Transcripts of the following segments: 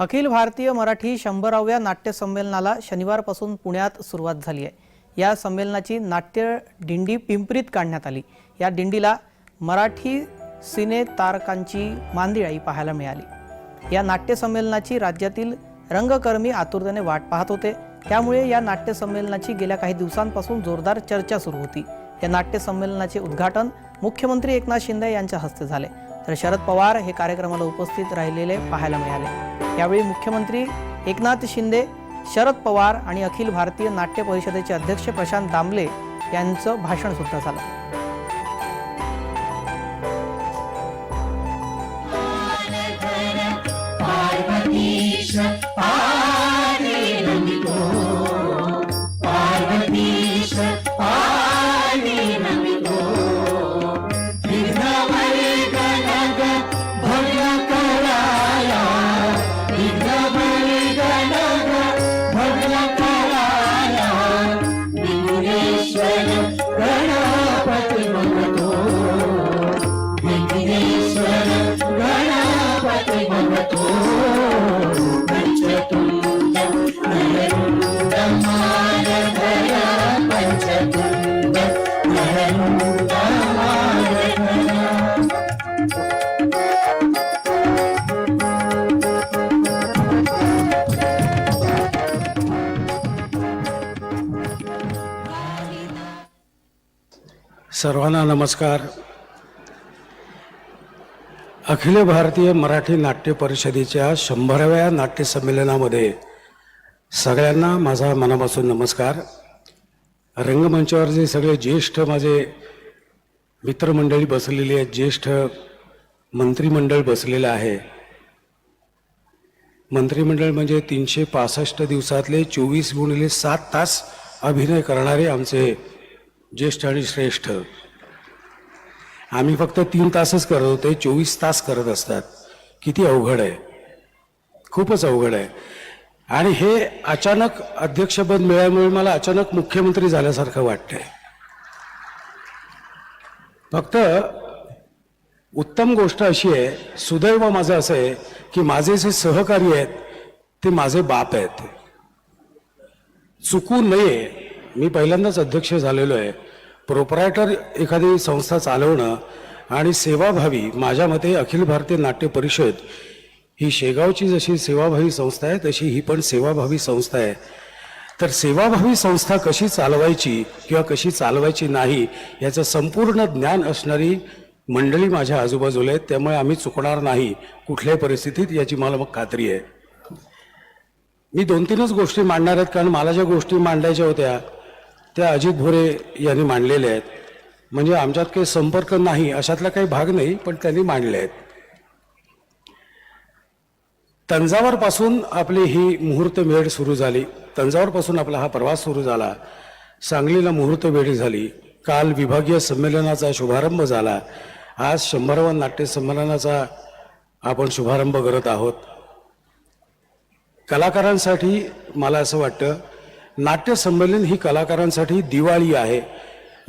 अखिल भारतीय मराठी शंभराव्या नाट्य संमेलनाला शनिवारपासून पुण्यात सुरुवात झाली आहे. या संमेलनाची नाट्य दिंडी पिंपरीत काढण्यात आली. या दिंडीला मराठी सिने तारकांची मांदिळाई पाहायला मिळाली. या नाट्य संमेलनाची राज्यातील रंगकर्मी आतुरतेने वाट पाहत होते. त्यामुळे या नाट्य संमेलनाची गेल्या काही दिवसांपासून जोरदार चर्चा सुरू होती. या नाट्य संमेलनाचे उद्घाटन मुख्यमंत्री एकनाथ शिंदे यांच्या हस्ते झाले. तर शरद पवार हे कार्यक्रमाला उपस्थित राहिलेले पाहायला मिळाले. यावेळी मुख्यमंत्री एकनाथ शिंदे शरद पवार आणि अखिल भारतीय नाट्य परिषदेचे अध्यक्ष प्रशांत दामले यांचं भाषण सुद्धा झालं. सर्वांना नमस्कार. अखिल भारतीय मराठी नाट्य परिषदेच्या शंभराव्या नाट्य संमेलनामध्ये सगळ्यांना माझा मनापासून नमस्कार. रंगमंचावर जे सगळे ज्येष्ठ माझे मित्रमंडळी बसलेली आहेत ज्येष्ठ मंत्रिमंडळ बसलेलं आहे. मंत्रिमंडळ म्हणजे तीनशे पासष्ट दिवसातले चोवीस गुणिले सात तास अभिनय करणारे आमचे ज्येष्ठ आणि श्रेष्ठ. आम्ही फक्त तीन तासच करत होते चोवीस तास करत असतात. किती अवघड आहे. खूपच अवघड आहे. आणि हे अचानक अध्यक्षपद मिळाल्यामुळे मला अचानक मुख्यमंत्री झाल्यासारखं वाटतंय. फक्त उत्तम गोष्ट अशी आहे सुदैव माझं असं आहे की माझे जे सहकारी आहेत ते माझे बाप आहेत. चुकू नये मी पहिल्यांदाच अध्यक्ष झालेलो आहे. प्रोपरायटर एखादी संस्था चालवणं आणि सेवाभावी माझ्या मते अखिल भारतीय नाट्य परिषद ही शेगावची जशी सेवाभावी संस्था आहे तशी ही पण सेवाभावी संस्था आहे. तर सेवाभावी संस्था कशी चालवायची किंवा कशी चालवायची नाही याचं संपूर्ण ज्ञान असणारी मंडळी माझ्या आजूबाजूला आहेत. त्यामुळे आम्ही चुकणार नाही कुठल्याही परिस्थितीत याची मला मग खात्री आहे. मी दोन तीनच गोष्टी मांडणार आहेत कारण मला ज्या गोष्टी मांडायच्या होत्या त्या अजित भोरे यांनी मांडलेल्या आहेत. म्हणजे आमच्यात काही संपर्क नाही अशातला काही भाग नाही पण त्यांनी मांडले आहेत. तंजावरपासून आपली ही मुहूर्त वेळ सुरू झाली. तंजावरपासून आपला हा प्रवास सुरू झाला. सांगलीला मुहूर्त वेळ झाली. काल विभागीय संमेलनाचा शुभारंभ झाला. आज शंभरावा नाट्य संमेलनाचा आपण शुभारंभ करत आहोत. कलाकारांसाठी मला असं वाटतं नाट्यसंमेलन ही कलाकारांसाठी दिवाळी आहे.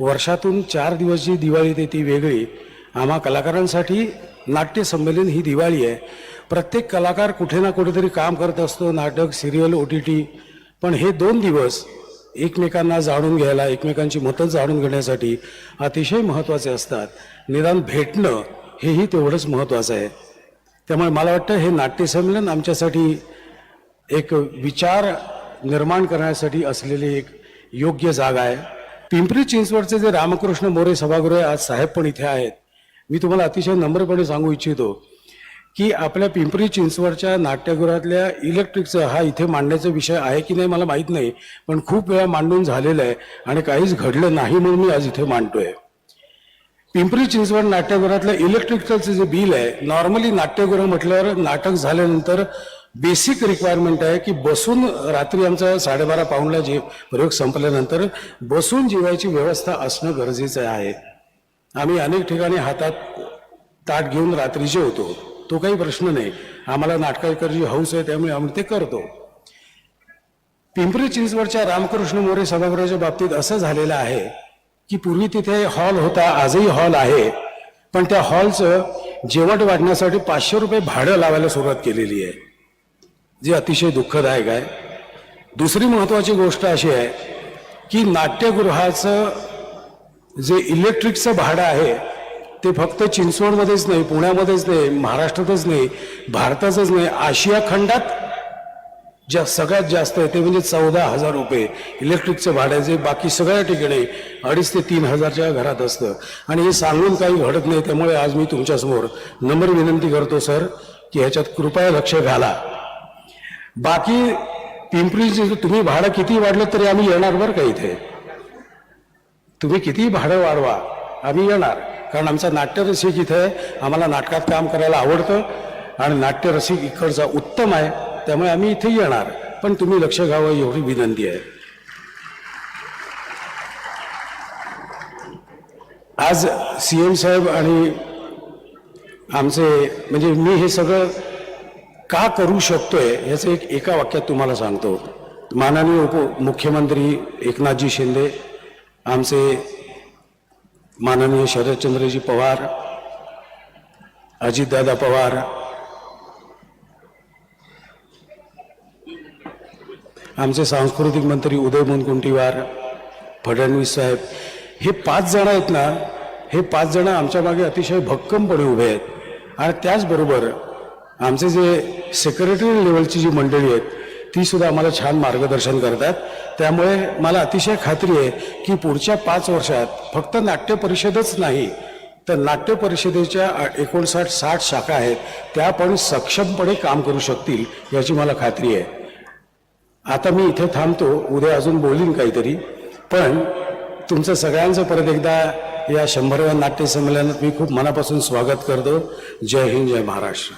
वर्षातून चार दिवस जी दिवाळी येते ती वेगळी. आम्हा कलाकारांसाठी नाट्यसंमेलन ही दिवाळी आहे. प्रत्येक कलाकार कुठे ना कुठेतरी काम करत असतो नाटक सिरियल ओ टी टी. पण हे दोन दिवस एकमेकांना जाणून घ्यायला एकमेकांची मतं जाणून घेण्यासाठी अतिशय महत्त्वाचे असतात. निदान भेटणं हेही तेवढंच महत्त्वाचं आहे. त्यामुळे मला वाटतं हे नाट्यसंमेलन आमच्यासाठी एक विचार निर्माण करण्यासाठी असलेली एक योग्य जागा आहे. पिंपरी चिंचवडचे जे रामकृष्ण मोरे सभागृह आहे, आज साहेब पण इथे आहेत. मी तुम्हाला अतिशय नम्रपणे सांगू इच्छितो की आपल्या पिंपरी चिंचवडच्या नाट्यगृहातल्या इलेक्ट्रिकचं हा इथे मांडण्याचा विषय आहे की नाही मला माहीत नाही पण खूप वेळा मांडून झालेलं आहे आणि काहीच घडलं नाही म्हणून मी आज इथे मांडतोय. पिंपरी चिंचवड नाट्यगृहातलं इलेक्ट्रिकचं जे बिल आहे नॉर्मली नाट्यगृह म्हटल्यावर नाटक झाल्यानंतर बेसिक रिक्वायरमेंट आहे की बसून रात्री आमचा साडेबारा पाऊंडला जे प्रयोग संपल्यानंतर बसून जेवायची व्यवस्था असणं गरजेचं आहे. आम्ही अनेक ठिकाणी हातात ताट घेऊन रात्री जेवतो. तो काही प्रश्न नाही. आम्हाला नाटकाची हौस आहे त्यामुळे आम्ही ते करतो. पिंपरी चिंचवडच्या रामकृष्ण मोरे सभागृहाच्या बाबतीत असं झालेलं आहे की पूर्वी तिथे हॉल होता आजही हॉल आहे. पण त्या हॉलचं जेवण वाढण्यासाठी पाचशे रुपये भाडं लावायला सुरुवात केलेली आहे. जे अतिशय दुःखदायक आहे. दुसरी महत्त्वाची गोष्ट अशी आहे की नाट्यगृहाचं जे इलेक्ट्रिकचं भाडं आहे ते फक्त चिंचवडमध्येच नाही पुण्यामध्येच नाही महाराष्ट्रातच नाही भारतातच नाही आशिया खंडात ज्या सगळ्यात जास्त आहे ते म्हणजे चौदा हजार रुपये इलेक्ट्रिकचं भाडं आहे जे बाकी सगळ्या ठिकाणी अडीच ते तीन हजारच्या घरात असतं. आणि हे सांगून काही घडत नाही त्यामुळे आज मी तुमच्यासमोर नम्र विनंती करतो सर की ह्याच्यात कृपया लक्ष घाला. बाकी पिंपरी तुम्ही भाडं किती वाढलं तरी आम्ही येणार बरं का इथे? तुम्ही किती भाडं वाढवा आम्ही येणार. कारण आमचा नाट्यरसिक इथे आहे आम्हाला नाटकात काम करायला आवडतं आणि नाट्यरसिक इकडचा उत्तम आहे त्यामुळे आम्ही इथे येणार. पण तुम्ही लक्ष घ्यावं एवढी विनंती आहे. आज सी एम साहेब आणि आमचे म्हणजे मी हे सगळं का करू शकतोय याचं एक एका वाक्यात तुम्हाला सांगतो. माननीय उप मुख्यमंत्री एकनाथजी शिंदे आमचे माननीय शरदचंद्रजी पवार अजितदादा पवार आमचे सांस्कृतिक मंत्री उदय मुनकुंटीवार फडणवीस साहेब हे पाच जण आहेत ना हे पाच जण आमच्या मागे अतिशय भक्कमपणे उभे आहेत. आणि त्याचबरोबर आमचे जे सेक्रेटरी लेवलची जी मंडळी आहेत ती सुद्धा आम्हाला छान मार्गदर्शन करतात. त्यामुळे मला अतिशय खात्री आहे की पुढच्या पाच वर्षात फक्त नाट्य परिषदच नाही तर नाट्य परिषदेच्या एकोणसाठ साठ शाखा आहेत त्या पण सक्षमपणे काम करू शकतील याची मला खात्री आहे. आता मी इथे थांबतो उद्या अजून बोलीन काहीतरी. पण तुमचं सगळ्यांचं परत एकदा या शंभरव्या नाट्य संमेलनात मी खूप मनापासून स्वागत करतो. जय हिंद जय महाराष्ट्र.